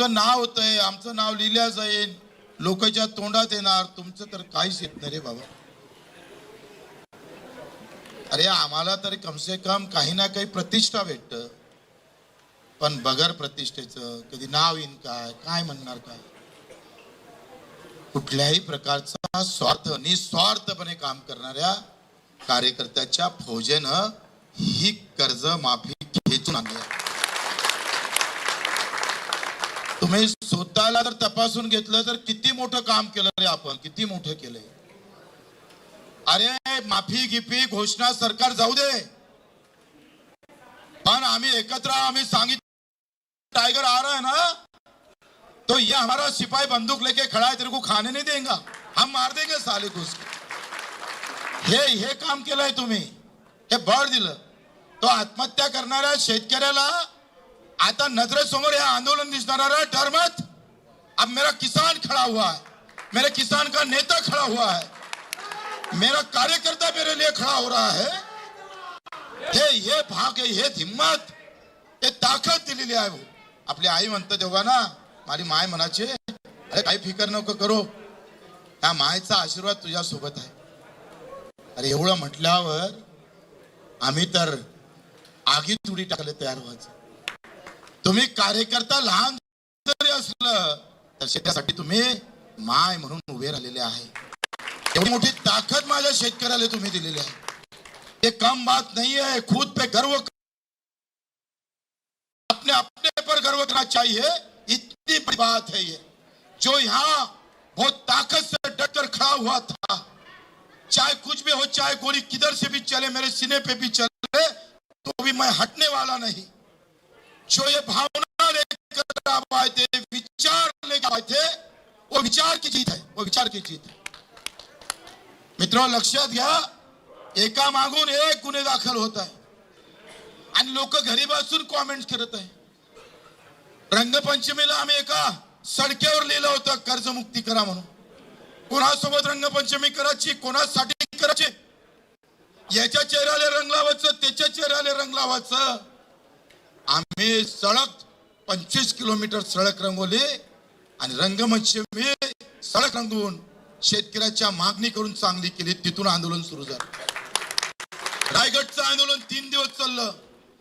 आमचं नाव होतंय आमचं नाव लिहिल्या जाईल. लोकांच्या तोंडात येणार. तुमचं तर काहीच येत नाही रे बाबा. अरे आम्हाला तर कमसे कम काही ना काही प्रतिष्ठा भेटत. पण बगर प्रतिष्ठेचं कधी नाव येईन काय काय म्हणणार काय? कुठल्याही प्रकारचा स्वार्थ निस्वार्थपणे काम करणाऱ्या कार्यकर्त्याच्या फौजेनं ही कर्ज माफी खेचून आणली तुम्ही स्वतःला जर तपासून घेतलं तर किती मोठं काम केलं रे आपण? किती मोठं केलंय? अरे माफी गिफी घोषणा सरकार जाऊ दे. पण आम्ही एकत्र आम्ही सांगितलं टाइगर आ रहा है ना तो ये हमारा सिपाही बंदूक लेके खड़ा है तेरे को खाने नहीं देगा. हम मार देंगे साले को उसको. हे हे काम केलंय तुम्ही. हे बळ दिलं. तो आत्महत्या करणाऱ्या शेतकऱ्याला आता नजरेसमोर हे आंदोलन दिसणारा टर्मत अब मेरा किसान खड़ा हुआ है. मेरे किसान का नेता खड़ा हुआ है. मेरा कार्यकर्ता मेरे लिए खड़ा हो रहा है. हे हे भाग हे हिम्मत. हे ताकद दिलेली आहे भाऊ. आपली आई म्हणतं तेव्हा ना माझी माय म्हणाचे अरे काही फिकर नको करो. त्या मायचा आशीर्वाद तुझ्या सोबत आहे. अरे एवढं म्हटल्यावर आम्ही तर आगीत उडी टाकले तयार व्हायचं. तुम्ही कार्यकर्ता लहान जरी असलं, तर शेतासाठी तुम्ही माय म्हणून उभे राहिलेले आहे. एवढी मोठी ताकद माझ्या शेतकऱ्याला तुम्ही दिलेली आहे. ये कम बात नहीं है खुद पे गर्व अपने अपने पर गर्व करना चाहिए, इतनी बड़ी बात है ये। जो यहाँ बहुत ताकत से डटकर खड़ा हुआ था, चाहे कुछ भी हो, चाहे गोली किधर से भी चले, मेरे सीने पे भी चले तो भी मैं हटने वाला नहीं। जो ये भावना लेकर आए थे विचार लेकर आए थे वो विचार की जीत है वो विचार की जीत है। मित्रों लक्षात घ्या एका मागून एक गुन्हे दाखल होत आहे आणि लोक घरी बसून कॉमेंट करत आहे रंगपंचमीला आम्ही एका सडक्यावर लिहिलं होतं कर्जमुक्ती करा म्हणून। कोणासोबत रंगपंचमी करायची कोणासाठी करायची? याच्या चेहऱ्याला रंग लावायचं त्याच्या चेहऱ्याला रंग लावायचं आम्ही सडक पंचवीस किलोमीटर सडक रंगवली आणि रंगपंचमी सडक रंगवून शेतकऱ्याच्या मागणी करून चांगली केली. तिथून आंदोलन सुरू झालं. रायगडचं आंदोलन तीन दिवस चाललं.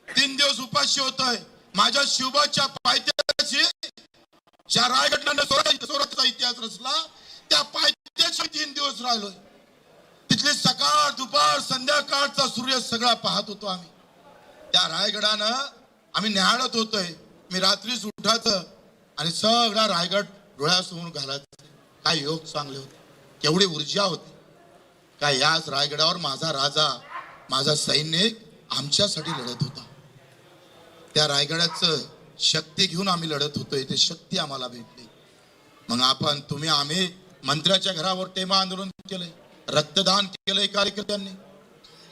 तीन दिवस उपाशी होत आहे माझ्या शिवबाच्या पायथ्याशी ज्या रायगडला सोराचा इतिहास रचला त्या पायथ्याशी तीन दिवस राहिलोय. तिथली सकाळ दुपार संध्याकाळचा सूर्य सगळा पाहत होतो आम्ही. त्या रायगडानं आम्ही न्याहाळत होतोय. मी रात्रीच उठायचं आणि सगळा रायगड डोळ्यासमोर घालायचं. काय योग चांगले होते. केवढी ऊर्जा होती. काय याच रायगडावर माझा राजा माझा सैनिक आमच्यासाठी लढत होता. त्या रायगडाचं शक्ती घेऊन आम्ही लढत होतोय. ते शक्ती आम्हाला भेटली. मग आपण तुम्ही आम्ही मंत्र्याच्या घरावर टेमा आंदोलन केलंय. रक्तदान केलंय कार्यकर्त्यांनी.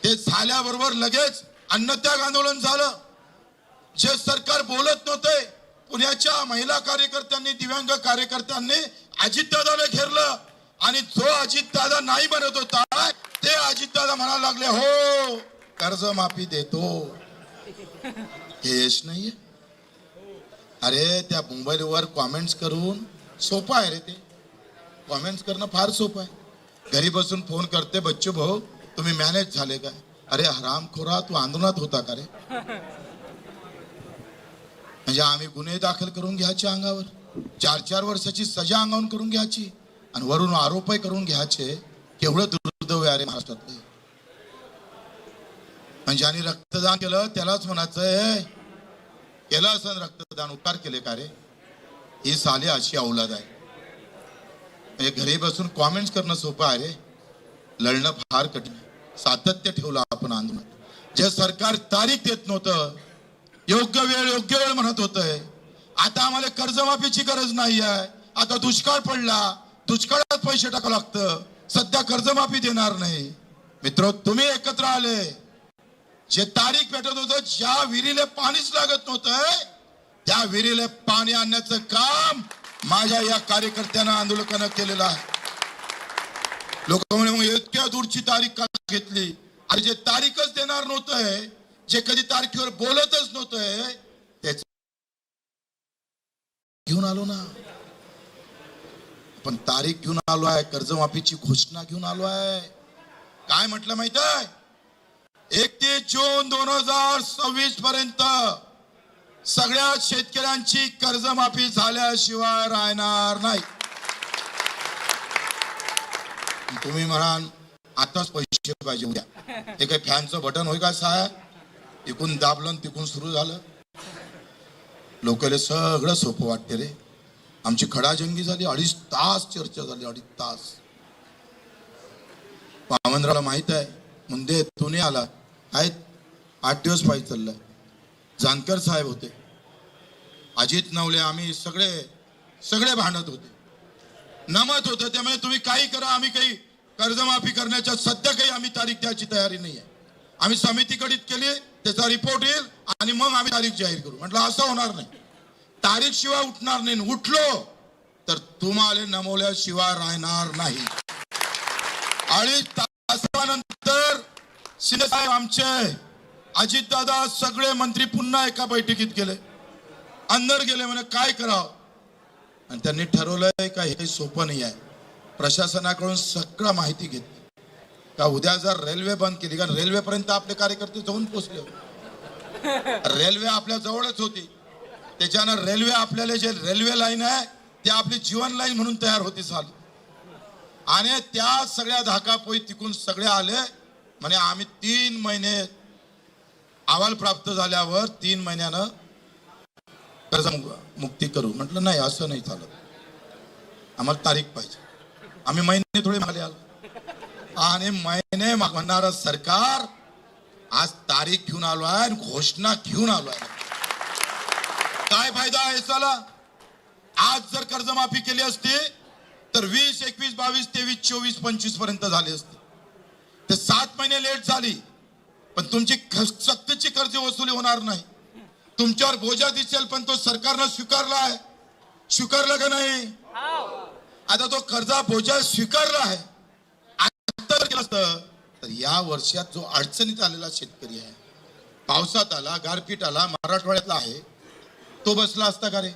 ते झाल्याबरोबर लगेच अन्नत्याग आंदोलन झालं. जे सरकार बोलत नव्हते पुण्याच्या महिला कार्यकर्त्यांनी दिव्यांग कार्यकर्त्यांनी अजितदादाला घेरलं. आणि जो अजितदादा नाही म्हणत होता ते अजितदादा म्हणायला लागले हो कर्जमाफी देतो. हे यश नाहीये. अरे त्या मोबाईलवर कॉमेंट्स करून सोपं आहे रे ते. कॉमेंट्स करणं फार सोपं आहे. घरी बसून फोन करते बच्चू भाऊ तुम्ही मॅनेज झाले काय अरे हरामखोरा तू आंदोलनात होता का रे? म्हणजे आम्ही गुन्हे दाखल करून घ्यायचे अंगावर. चार चार वर्षाची सजा अंगावून करून घ्यायची. आणि वरून आरोपही करून घ्यायचे. केवढं दुर्दैव अरे महाराष्ट्रातले. म्हणजे ज्यांनी रक्तदान केलं त्यालाच म्हणायचं केलं असं रक्तदान उपकार केले का रे? ही साली अशी औलाद आहे. म्हणजे घरी बसून कॉमेंट्स करणं सोपं आहे रे. लढणं फार कठीण सातत्य ठेवलं आपण आंदोलन. जे सरकार तारीख देत नव्हतं योग्य वेळ योग्य वेळ म्हणत होतंय. आता आम्हाला कर्जमाफीची गरज नाही आहे आता दुष्काळ पडला दुष्काळात पैसे टाकावं लागतं. सध्या कर्जमाफी देणार नाही. मित्र तुम्ही एकत्र आले. जे तारीख भेटत होतं ज्या विहिरीला पाणीच लागत नव्हतं त्या विहिरीला पाणी आणण्याचं काम माझ्या या कार्यकर्त्यांना आंदोलकांना केलेलं आहे. लोक म्हणे मग इतक्या दूरची तारीख का घेतली? आणि जे तारीखच देणार नव्हतंय जे कधी तारखेवर बोलतच नव्हतंय त्याच घेऊन आलो ना. पण तारीख घेऊन आलो आहे कर्जमाफीची घोषणा घेऊन आलो आहे. काय म्हटलं माहीत आहे? एकतीस जून दोन हजार सव्वीस पर्यंत सगळ्या शेतकऱ्यांची कर्जमाफी झाल्याशिवाय राहणार नाही. तुम्ही म्हणाल आताच पैसे पाहिजे उद्या ते काही फॅनचं बटन होय का साहेब? इकून दाबलं तिकून सुरू झालं. लोकांना सगळं सोपं वाटते रे. आमची खडाजंगी झाली अडीच तास चर्चा झाली अडीच तास. वामनरावला माहीत आहे मुंदे तो नाही आला. आहेत आठ दिवस पाहिजे चाललाय जानकर साहेब होते. अजित नवले आम्ही सगळे सगळे भांडत होते. नमत होतं त्यामुळे तुम्ही काही करा आम्ही काही कर्जमाफी करण्याच्या सध्या काही आम्ही तारीख द्यायची तयारी नाही आहे आम्ही समितीकडे केली त्याचा रिपोर्ट येईल आणि मग आम्ही तारीख जाहीर करू. म्हटलं असं होणार नाही. तारीख शिवाय उठणार नाही. उठलो तर तुम्हाला नमवल्याशिवाय राहणार नाही. अडीच तासानंतर शिंदेसाहेब आमचे अजितदादा सगळे मंत्री पुन्हा एका बैठकीत गेले. अंदर गेले म्हणे काय करावं? आणि त्यांनी ठरवलंय का हे सोपं नाही आहे. प्रशासनाकडून सगळं माहिती घेतली. का उद्या जर रेल्वे बंद केली कारण रेल्वेपर्यंत आपले कार्यकर्ते जाऊन पोचले रेल्वे आपल्या जवळच होती. त्याच्यानं रेल्वे आपल्याला जे रेल्वे लाईन आहे ते आपली जीवन लाईन म्हणून तयार होती चाल. आणि त्या सगळ्या धाकापोई तिकून सगळे आले. म्हणजे आम्ही तीन महिने अहवाल प्राप्त झाल्यावर तीन महिन्यानं कर्ज मुक्ती करू. म्हटलं नाही असं नाही चालत. आम्हाला तारीख पाहिजे. आम्ही महिने थोडे मागले आलो. आणि महिने मागणारं सरकार आज तारीख घेऊन आलो आहे आणि घोषणा घेऊन आलो आहे. काय फायदा आहे चला आज जर कर्जमाफी केली असती तर वीस एकवीस बावीस तेवीस चोवीस पंचवीसपर्यंत झाली असते. ते सात महिने लेट झाली पण तुमची सक्तीची कर्ज वसुली होणार नाही. तुमच्यावर बोजा दिसेल पण तो सरकारनं स्वीकारला आहे. स्वीकारला का नाही? आता तो कर्जा बोजा स्वीकारला आहे. केलं असतं तर या वर्षात जो अडचणीत आलेला शेतकरी आहे पावसात आला गारपीट आला मराठवाड्यातला आहे तो बसला असता का रे?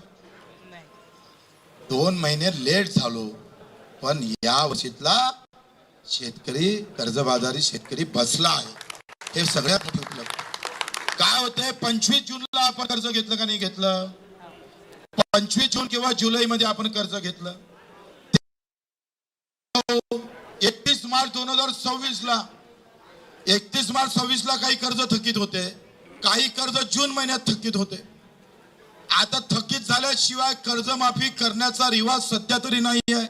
दोन महिने लेट झालो पण या वर्षीतला शेतकरी कर्जबाजारी शेतकरी बसला आहे. हे सगळ्यात मोठी उपलब्ध काय होते पंचवीस जूनला आपण कर्ज घेतलं का नाही घेतलं? पंचवीस जून किंवा जुलै मध्ये आपण कर्ज घेतलं? एकतीस मार्च दोन हजार सव्वीस ला एकतीस मार्च सव्वीस ला काही कर्ज थकीत होते काही कर्ज जून महिन्यात थकीत होते. आता थकीत झाल्याशिवाय कर्जमाफी करण्याचा रिवाज सध्या तरी नाही आहे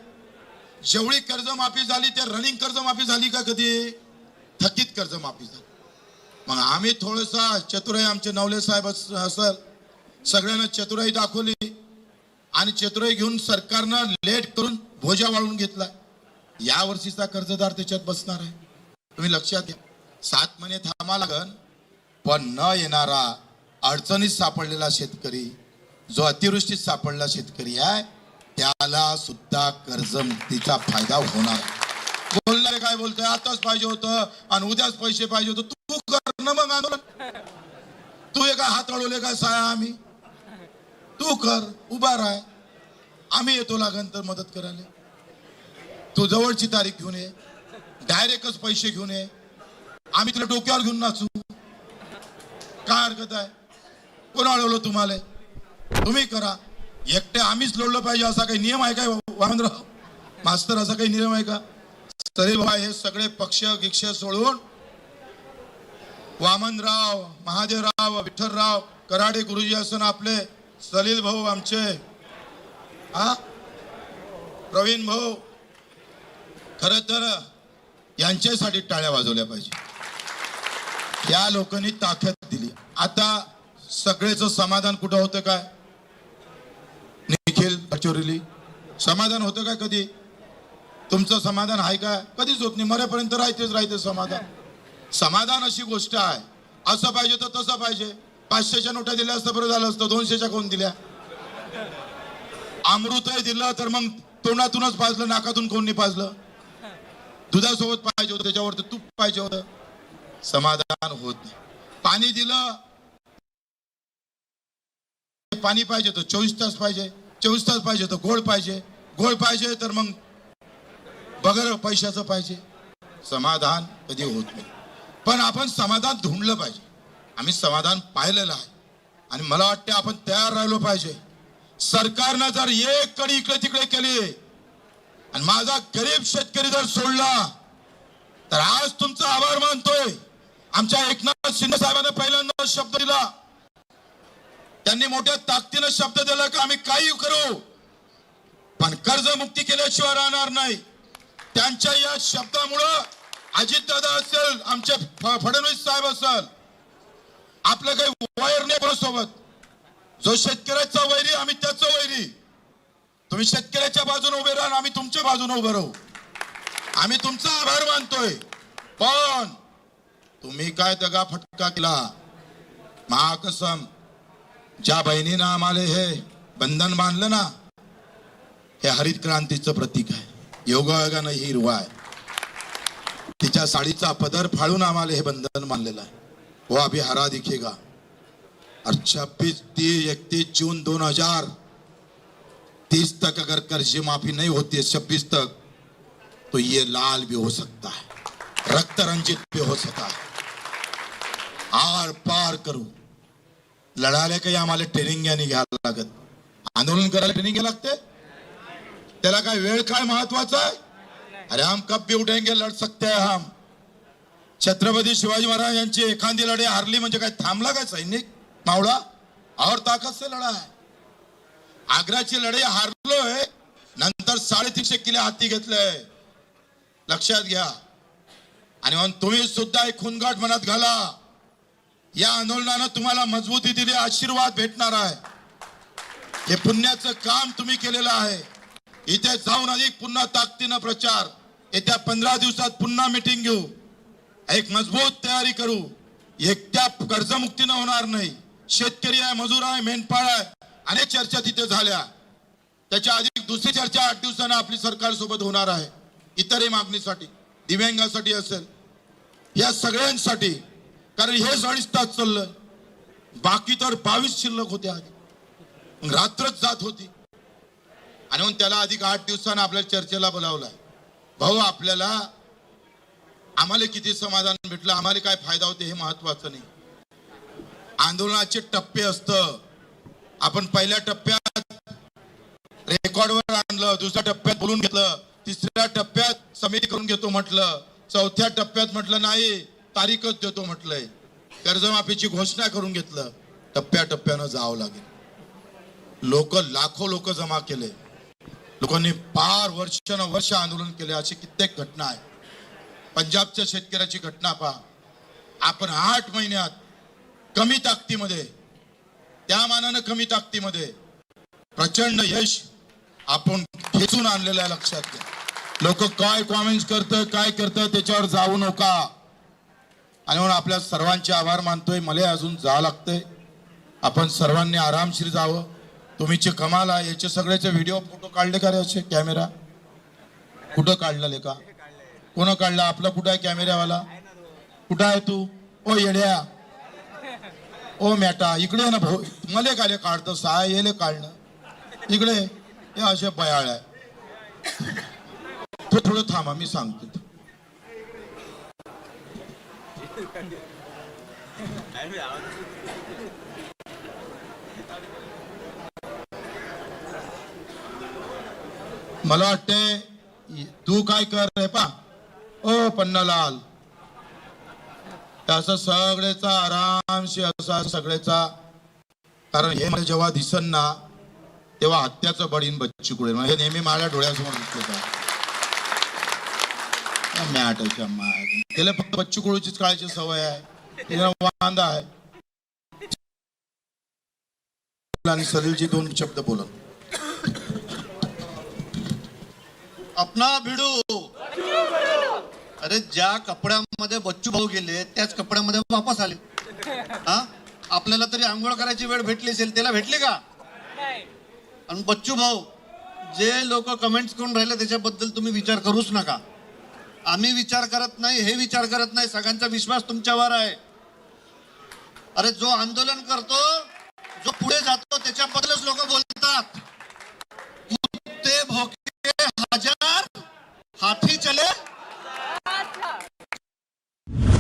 जेवढी कर्जमाफी झाली ते रनिंग कर्जमाफी झाली का कधी? थकीत कर्जमाफी झाली. मग आम्ही थोडंसं चतुराई आमचे नवले साहेब असल सगळ्यांना चतुराई दाखवली आणि चतुराई घेऊन सरकारनं लेट करून भोजा वाळून घेतला. या वर्षीचा कर्जदार त्याच्यात बसणार आहे. तुम्ही लक्षात घ्या. सात महिने थांबा लागन पण न येणारा अडचणीत सापडलेला शेतकरी जो अतिवृष्टीत सापडला शेतकरी आहे त्याला सुद्धा कर्जमुक्तीचा फायदा होणार बोलणारे काय बोलतोय? आताच पाहिजे होतं आणि उद्याच पैसे पाहिजे होतं. तू कर ना मग आंदोलन. तू एका हात अडवले काय साया आम्ही? तू कर. उभा राह. आम्ही येतो लागन तर मदत करायला. तू जवळची तारीख घेऊन ये. डायरेक्टच पैसे घेऊन ये. आम्ही तुला डोक्यावर घेऊन नाचू. काय हरकत आहे? कोण अडवलं तुम्हाला? तुम्ही करा. एकटे आम्हीच लढलं पाहिजे असा काही नियम आहे काय वामनराव? मास्तर असा काही नियम आहे का? तरी बाबा हे सगळे पक्ष गिक्ष सोडून वामनराव महादेवराव विठ्ठलराव कराडे गुरुजी असून आपले सलील भाऊ आमचे. हा? प्रवीण भाऊ खर तर यांच्यासाठी टाळ्या वाजवल्या पाहिजे. या लोकांनी ताकद दिली. आता सगळेच समाधान कुठं होतं काय? निखिल पचोरीली समाधान होतं काय कधी? तुमचं समाधान आहे का? कधीच होत नाही. मरेपर्यंत राहतेच राहते समाधान. समाधान अशी गोष्ट आहे. असं पाहिजे तर तसं पाहिजे. पाचशेच्या नोटा दिल्या असतं बरं झालं असतं. दोनशेच्या कोण दिल्या? अमृतही दिलं तर मग तोंडातूनच पाजलं नाकातून कोण पाजलं? दुधासोबत पाहिजे होतं त्याच्यावर तूप पाहिजे होतं. समाधान होत नाही. पाणी दिलं पाणी पाहिजे होतं. चोवीस तास पाहिजे चोवीस तास पाहिजे होतं. गोड पाहिजे. गोड पाहिजे तर मग बगर पैशाचं पाहिजे. समाधान कधी होत नाही. पण आपण समाधान धुंडलं पाहिजे. आम्ही समाधान पाहिलेलं आहे. आणि मला वाटते आपण तयार राहिलो पाहिजे. सरकारनं जर एक कडी इकडे तिकडे केली आणि माझा गरीब शेतकरी जर सोडला तर आज तुमचा आभार मानतोय. आमच्या एकनाथ शिंदे साहेबांना पहिल्यांदा शब्द दिला. त्यांनी मोठ्या ताकदीनं शब्द दिला का आम्ही काही करू पण कर्जमुक्ती केल्याशिवाय राहणार नाही. त्यांच्या या शब्दामुळं अजितदादा असेल आमचे फडणवीस साहेब असेल आपलं काही वायर नाही सोबत जो शेतकऱ्याचा वैरी आम्ही त्याचं वैरी. तुम्ही शेतकऱ्याच्या बाजूने उभे राहा आम्ही तुमच्या बाजूने उभे राहू. आम्ही तुमचा आभार मानतोय. पण तुम्ही काय दगा फटका केला? महाकसम ज्या बहिणीनं आम्हाला हे बंधन बांधलं ना हे हरित क्रांतीचं प्रतीक आहे. योगायोगानं ही हिरवा आहे. तिच्या साडीचा पदर फाळून आम्हाला हे बंधन मानलेलं आहे. हो, वो अभी हरा दिखेगा. और छब्बीस तीस इकतीस जून दोन हजार तीस तक अगर कर्ज माफी नहीं होती है छब्बीस तक तो ये लाल भी हो सकता है। रक्त रंजित भी हो सकता है। आर पार करू। लढायला काही आम्हाला ट्रेनिंग घ्यायला घ्यायला लागत? आंदोलन करायला ट्रेनिंग घ्यायला लागते? त्याला काय वेळ काय महत्त्वाचा आहे अरे हम कब भी उठेंगे लढ सकते हैं हम। छत्रपती शिवाजी महाराज यांची एखादी लढाई हारली म्हणजे काय थांबला काय सैनिक? मावळा? और ताकद से लढा आहे आग्राची लढाई हारलोय नंतर साडेतीनशे किले हाती घेतलंय. लक्षात घ्या. आणि म्हणून तुम्ही सुद्धा एक खुनगाट मनात घाला. या आंदोलनानं तुम्हाला मजबूती दिली आशीर्वाद भेटणार आहे. हे पुण्याचं काम तुम्ही केलेलं आहे. इथे जाऊन अधिक पुन्हा ताकदीनं प्रचार. येत्या पंधरा दिवसात पुन्हा मिटिंग घेऊ. एक मजबूत तयारी करू. एकट्या कर्जमुक्तीनं होणार नाही. शेतकरी आहे मजूर आहे मेंढपाळ आहे. अनेक चर्चा तिथे झाल्या. त्याच्या आधी दुसरी चर्चा आठ दिवसानं आपली सरकार सोबत होणार आहे. इतरही मागणीसाठी दिव्यांगासाठी असेल. या सगळ्यांसाठी कारण हे अडीच तास चाललं. बाकी तर बावीस शिल्लक होते आधी रात्रच जात होती. आणि म्हणून त्याला अधिक आठ दिवसानं आपल्या चर्चेला बोलावलाय. भाऊ आपल्याला आम्हाला किती समाधान भेटलं? आम्हाला काय फायदा होते हे महत्वाचं नाही. आंदोलनाचे टप्पे असतं. आपण पहिल्या टप्प्यात रेकॉर्डवर आणलं दुसऱ्या टप्प्यात बोलून घेतलं तिसऱ्या टप्प्यात समिती करून घेतो म्हटलं चौथ्या टप्प्यात म्हटलं नाही तारीखच देतो म्हटलंय. कर्जमाफीची घोषणा करून घेतलं टप्प्या टप्प्यानं जावं लागेल. लोक लाखो लोक जमा केले. लोकांनी पार वर्षानुवर्ष आंदोलन केले अशी कित्येक घटना आहे पंजाबच्या शेतकऱ्याची घटना पहा. आपण आठ महिन्यात कमी ताकदीमध्ये त्या मानानं कमी ताकदीमध्ये प्रचंड यश आपण खेचून आणलेलं आहे लक्षात घ्या. लोक काय कॉमेंट्स करतं काय करतं त्याच्यावर जाऊ नका. आणि म्हणून आपल्या सर्वांचे आभार मानतोय. मला अजून जावं लागतंय. आपण सर्वांनी आरामशीर जावं. तुम्हीचे कमाल आहे याचे सगळ्याचे व्हिडिओ फोटो काढले का रे असे कॅमेरा कुठं काढलेले का कोण काढला? आपला कुठं आहे कॅमेऱ्यावाला कुठं आहे तू? ओ येड्या. ओ मॅटा इकडे ना भाऊ. मला काले काढतं सहा येले काढणं. इकडे हे असे बयाळ आहे. तो थोडं थांबा मी सांगतो मला वाटते तू काय कर रे पा. ओ पन्नालाल. असं सगळेचा आरामशी असा सगळेचा. कारण हे मला जेव्हा दिसन ना तेव्हा हत्याचं बळीन बच्ची कुडे हे नेहमी माझ्या डोळ्यासमोर दिसले का मॅटच्या त्याला फक्त बच्चू कुळूचीच काळायची सवय आहे. त्याला वांदा आहे. आणि सलीलजी दोन शब्द बोलत. अपना भिडू. अरे ज्या कपड्यामध्ये बच्चू भाऊ गेले त्याच कपड्यामध्ये वापस आले. हा? आपल्याला तरी आंघोळ करायची वेळ भेटली असेल त्याला भेटली का? आणि बच्चू भाऊ जे लोक कमेंट्स करून राहिले त्याच्याबद्दल तुम्ही विचार करूच नका. आम्ही विचार करत नाही हे विचार करत नाही सगळ्यांचा विश्वास तुमच्यावर आहे. अरे जो आंदोलन करतो जो पुढे जातो त्याच्याबद्दलच लोक बोलतात. कुत्ते भोके हजार हाथी चले